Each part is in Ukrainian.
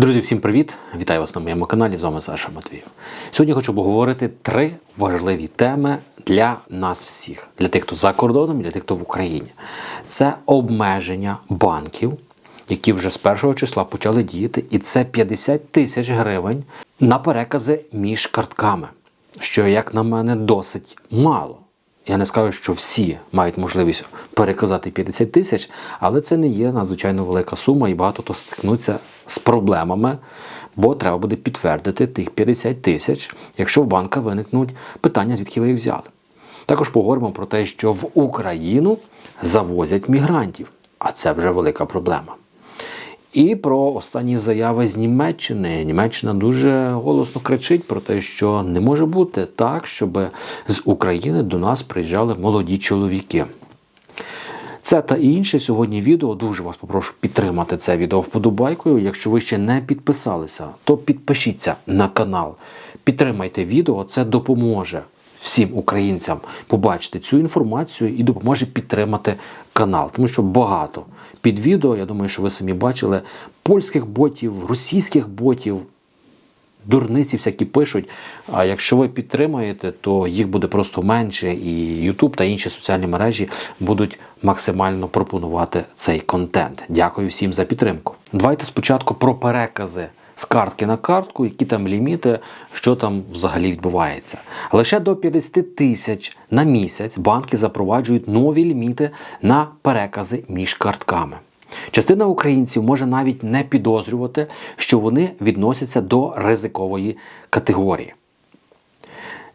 Друзі, всім привіт! Вітаю вас на моєму каналі. З вами Саша Матвіїв. Сьогодні хочу поговорити три важливі теми для нас всіх: для тих, хто за кордоном, і для тих, хто в Україні. Це обмеження банків, які вже з першого числа почали діяти, і це 50 тисяч гривень на перекази між картками, що, як на мене, досить мало. Я не скажу, що всі мають можливість переказати 50 тисяч, але це не є надзвичайно велика сума, і багато хто стикнуться з проблемами, бо треба буде підтвердити тих 50 тисяч, якщо в банка виникнуть питання, звідки ви їх взяли. Також поговоримо про те, що в Україну завозять мігрантів, а це вже велика проблема. І про останні заяви з Німеччини. Німеччина дуже голосно кричить про те, що не може бути так, щоб з України до нас приїжджали молоді чоловіки. Це та інше сьогодні відео. Дуже вас попрошу підтримати це відео вподобайкою. Якщо ви ще не підписалися, то підпишіться на канал. Підтримайте відео, це допоможе всім українцям побачити цю інформацію і допоможе підтримати канал. Тому що багато під відео, я думаю, що ви самі бачили, польських ботів, російських ботів. Дурниці всякі пишуть. А якщо ви підтримаєте, то їх буде просто менше, і YouTube та інші соціальні мережі будуть максимально пропонувати цей контент. Дякую всім за підтримку. Давайте спочатку про перекази з картки на картку, які там ліміти, що там взагалі відбувається. Лише до 50 тисяч на місяць банки запроваджують нові ліміти на перекази між картками. Частина українців може навіть не підозрювати, що вони відносяться до ризикової категорії.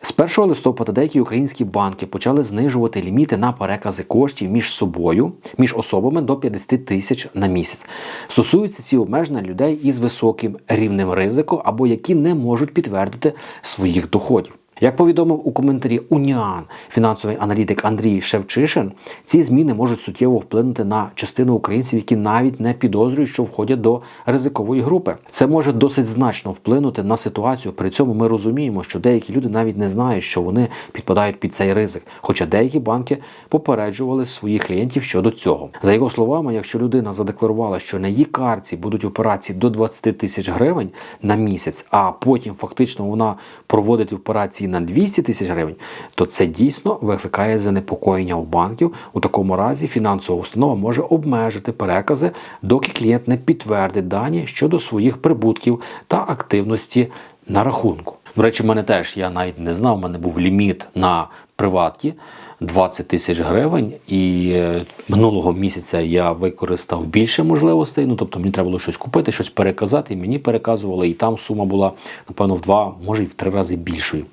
З 1 листопада деякі українські банки почали знижувати ліміти на перекази коштів між собою, між особами до 50 тисяч на місяць. Стосуються ці обмеження людей із високим рівнем ризику або які не можуть підтвердити своїх доходів. Як повідомив у коментарі Уніан фінансовий аналітик Андрій Шевчишин, ці зміни можуть суттєво вплинути на частину українців, які навіть не підозрюють, що входять до ризикової групи. Це може досить значно вплинути на ситуацію. При цьому ми розуміємо, що деякі люди навіть не знають, що вони підпадають під цей ризик. Хоча деякі банки попереджували своїх клієнтів щодо цього. За його словами, якщо людина задекларувала, що на її карті будуть операції до 20 тисяч гривень на місяць, а потім фактично вона проводить операції на 200 тисяч гривень, то це дійсно викликає занепокоєння у банків. У такому разі фінансова установа може обмежити перекази, доки клієнт не підтвердить дані щодо своїх прибутків та активності на рахунку. До речі, в мене теж я навіть не знав, у мене був ліміт на приватки 20 тисяч гривень, і е, минулого місяця я використав більше можливостей. Ну тобто мені треба було щось купити, щось переказати. І мені переказували, і там сума була напевно в два, може і в три рази більшою.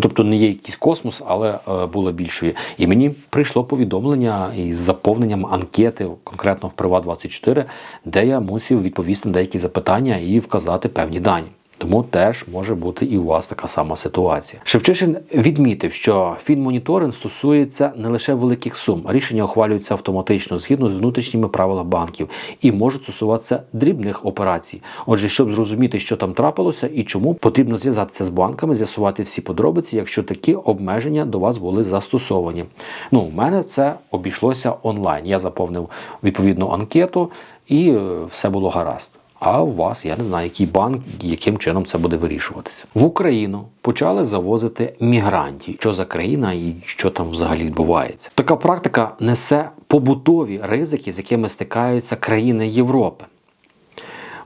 Тобто не є якийсь космос, але е, було більшою. І мені прийшло повідомлення із заповненням анкети, конкретно в Приват 24 де я мусив відповісти на деякі запитання і вказати певні дані. Тому теж може бути і у вас така сама ситуація. Шевчишин відмітив, що фінмоніторинг стосується не лише великих сум. Рішення ухвалюються автоматично згідно з внутрішніми правилами банків і можуть стосуватися дрібних операцій. Отже, щоб зрозуміти, що там трапилося і чому, потрібно зв'язатися з банками, з'ясувати всі подробиці, якщо такі обмеження до вас були застосовані. Ну, у мене це обійшлося онлайн. Я заповнив відповідну анкету, і е, все було гаразд. А у вас я не знаю, який банк, яким чином це буде вирішуватися. В Україну почали завозити мігрантів. Що за країна і що там взагалі відбувається? Така практика несе побутові ризики, з якими стикаються країни Європи.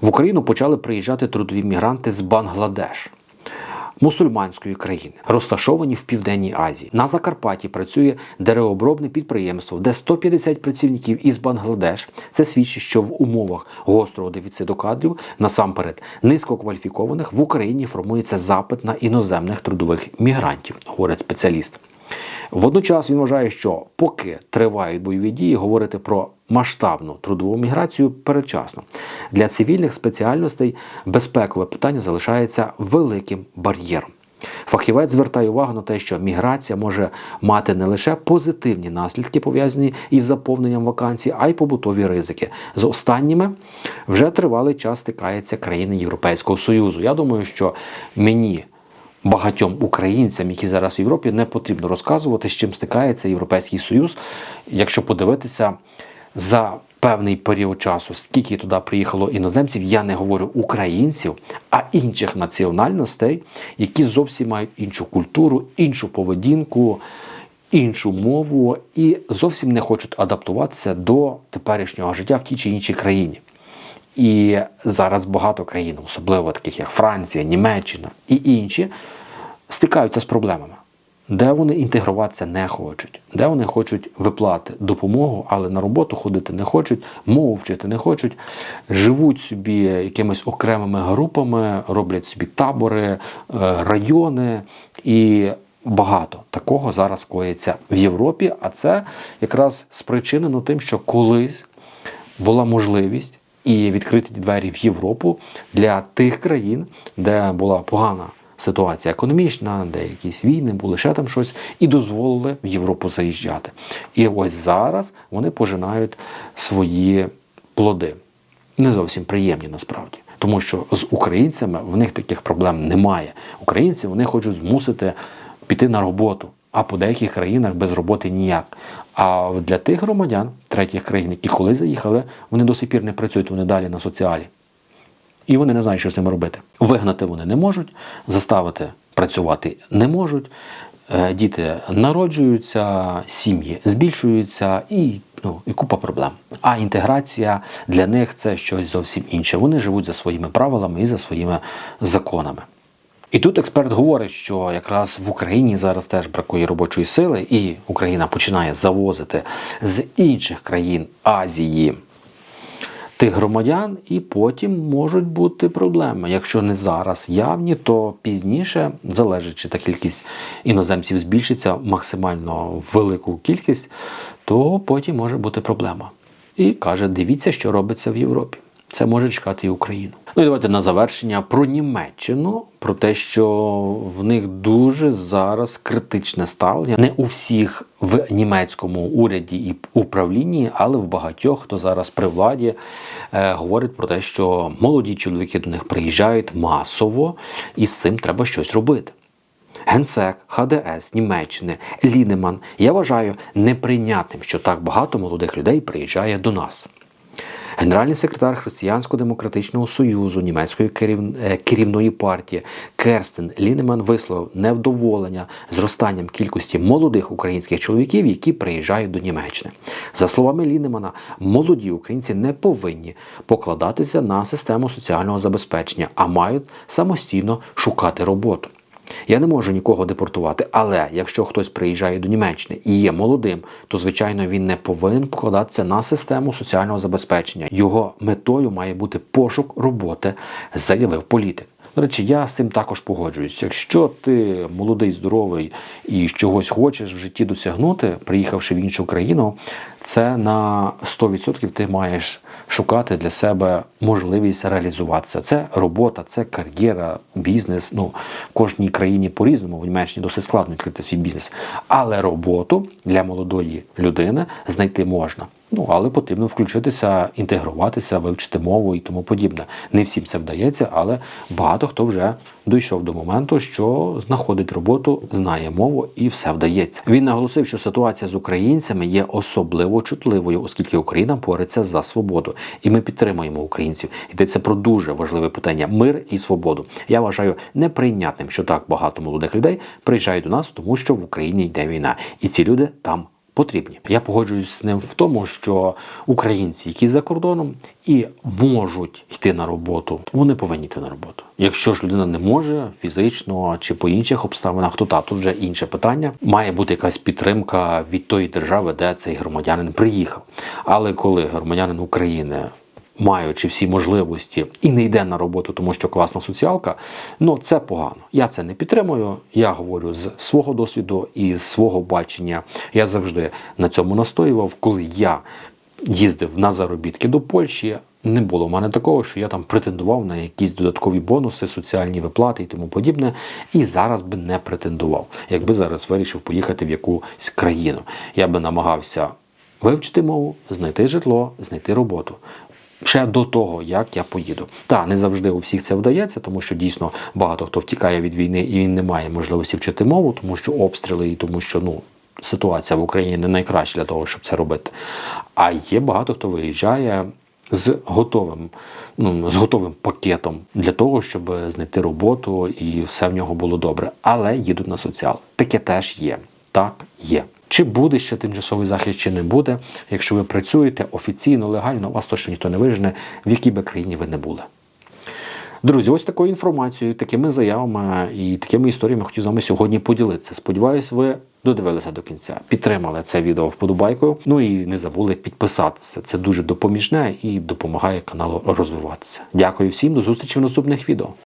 В Україну почали приїжджати трудові мігранти з Бангладеш. Мусульманської країни, розташовані в Південній Азії. На Закарпатті працює деревообробне підприємство, де 150 працівників із Бангладеш. Це свідчить, що в умовах гострого дефіциту кадрів, насамперед низькокваліфікованих, в Україні формується запит на іноземних трудових мігрантів, говорить спеціаліст. Водночас він вважає, що поки тривають бойові дії, говорити про масштабну трудову міграцію передчасно. Для цивільних спеціальностей безпекове питання залишається великим бар'єром. Фахівець звертає увагу на те, що міграція може мати не лише позитивні наслідки, пов'язані із заповненням вакансій, а й побутові ризики. З останніми вже тривалий час стикаються країни Європейського Союзу. Я думаю, що мені багатьом українцям, які зараз в Європі, не потрібно розказувати, з чим стикається Європейський Союз, якщо подивитися за певний період часу, скільки туди приїхало іноземців, я не говорю українців, а інших національностей, які зовсім мають іншу культуру, іншу поведінку, іншу мову і зовсім не хочуть адаптуватися до теперішнього життя в тій чи іншій країні. І зараз багато країн, особливо таких як Франція, Німеччина і інші, стикаються з проблемами, де вони інтегруватися не хочуть, де вони хочуть виплати допомогу, але на роботу ходити не хочуть, мову вчити не хочуть, живуть собі якимись окремими групами, роблять собі табори, е, райони і. Багато такого зараз коїться в Європі, а це якраз спричинено тим, що колись була можливість і відкриті двері в Європу для тих країн, де була погана ситуація економічна, де якісь війни були, ще там щось, і дозволили в Європу заїжджати. І ось зараз вони пожинають свої плоди. Не зовсім приємні насправді. Тому що з українцями в них таких проблем немає. Українці вони хочуть змусити піти на роботу, а по деяких країнах без роботи ніяк. А для тих громадян третіх країн, які коли заїхали, вони до сих пір не працюють, вони далі на соціалі. І вони не знають, що з ними робити. Вигнати вони не можуть, заставити працювати не можуть. Е, Діти народжуються, сім'ї збільшуються і, ну, і купа проблем. А інтеграція для них це щось зовсім інше. Вони живуть за своїми правилами і за своїми законами. І тут експерт говорить, що якраз в Україні зараз теж бракує робочої сили, і Україна починає завозити з інших країн Азії тих громадян, і потім можуть бути проблеми. Якщо не зараз явні, то пізніше, залежить, чи та кількість іноземців збільшиться максимально велику кількість, то потім може бути проблема. І каже: дивіться, що робиться в Європі. Це може чекати і Україну. Ну і давайте на завершення про Німеччину, про те, що в них дуже зараз критичне ставлення. Не у всіх в німецькому уряді і управлінні, але в багатьох, хто зараз при владі, е, говорить про те, що молоді чоловіки до них приїжджають масово, і з цим треба щось робити. Генсек, ХДС, Німеччини, Лінеман. Я вважаю неприйнятним, що так багато молодих людей приїжджає до нас. Генеральний секретар Християнсько-демократичного союзу німецької е, керівної партії Керстен Лінеман висловив невдоволення зростанням кількості молодих українських чоловіків, які приїжджають до Німеччини. За словами Лінемана, молоді українці не повинні покладатися на систему соціального забезпечення, а мають самостійно шукати роботу. Я не можу нікого депортувати, але якщо хтось приїжджає до Німеччини і є молодим, то звичайно він не повинен покладатися на систему соціального забезпечення. Його метою має бути пошук роботи, заявив політик. До речі, я з цим також погоджуюсь. Якщо ти молодий, здоровий і чогось хочеш в житті досягнути, приїхавши в іншу країну, це на 100% ти маєш шукати для себе можливість реалізуватися. Це робота, це кар'єра, бізнес. Ну, в кожній країні по-різному, в Німеччині досить складно відкрити свій бізнес. Але роботу для молодої людини знайти можна. Ну, але потрібно включитися, інтегруватися, вивчити мову і тому подібне. Не всім це вдається, але багато хто вже дійшов до моменту, що знаходить роботу, знає мову і все вдається. Він наголосив, що ситуація з українцями є особливо чутливою, оскільки Україна бореться за свободу, і ми підтримуємо українців. Йдеться про дуже важливе питання мир і свободу. Я вважаю неприйнятним, що так багато молодих людей приїжджають до нас, тому що в Україні йде війна, і ці люди там потрібні. Я погоджуюсь з ним в тому, що українці, які за кордоном і можуть йти на роботу, вони повинні йти на роботу. Якщо ж людина не може фізично чи по інших обставинах, то та тут вже інше питання. Має бути якась підтримка від тої держави, де цей громадянин приїхав. Але коли громадянин України маючи всі можливості і не йде на роботу, тому що класна соціалка, ну це погано. Я це не підтримую. Я говорю з свого досвіду і з свого бачення. Я завжди на цьому настоював, коли я їздив на заробітки до Польщі. Не було в мене такого, що я там претендував на якісь додаткові бонуси, соціальні виплати і тому подібне. І зараз би не претендував, якби зараз вирішив поїхати в якусь країну. Я би намагався вивчити мову, знайти житло, знайти роботу. Ще до того, як я поїду. Та не завжди у всіх це вдається, тому що дійсно багато хто втікає від війни і він не має можливості вчити мову, тому що обстріли і тому, що ну ситуація в Україні не найкраща для того, щоб це робити. А є багато хто виїжджає з готовим, ну, з готовим пакетом для того, щоб знайти роботу і все в нього було добре. Але їдуть на соціал. Таке теж є. Так, є. Чи буде ще тимчасовий захист, чи не буде. Якщо ви працюєте офіційно, легально, вас точно ніхто не вижене, в якій би країні ви не були. Друзі, ось такою інформацією, такими заявами і такими історіями хотів з вами сьогодні поділитися. Сподіваюсь, ви додивилися до кінця, підтримали це відео вподобайкою. Ну і не забули підписатися. Це дуже допоміжне і допомагає каналу розвиватися. Дякую всім, до зустрічі в наступних відео.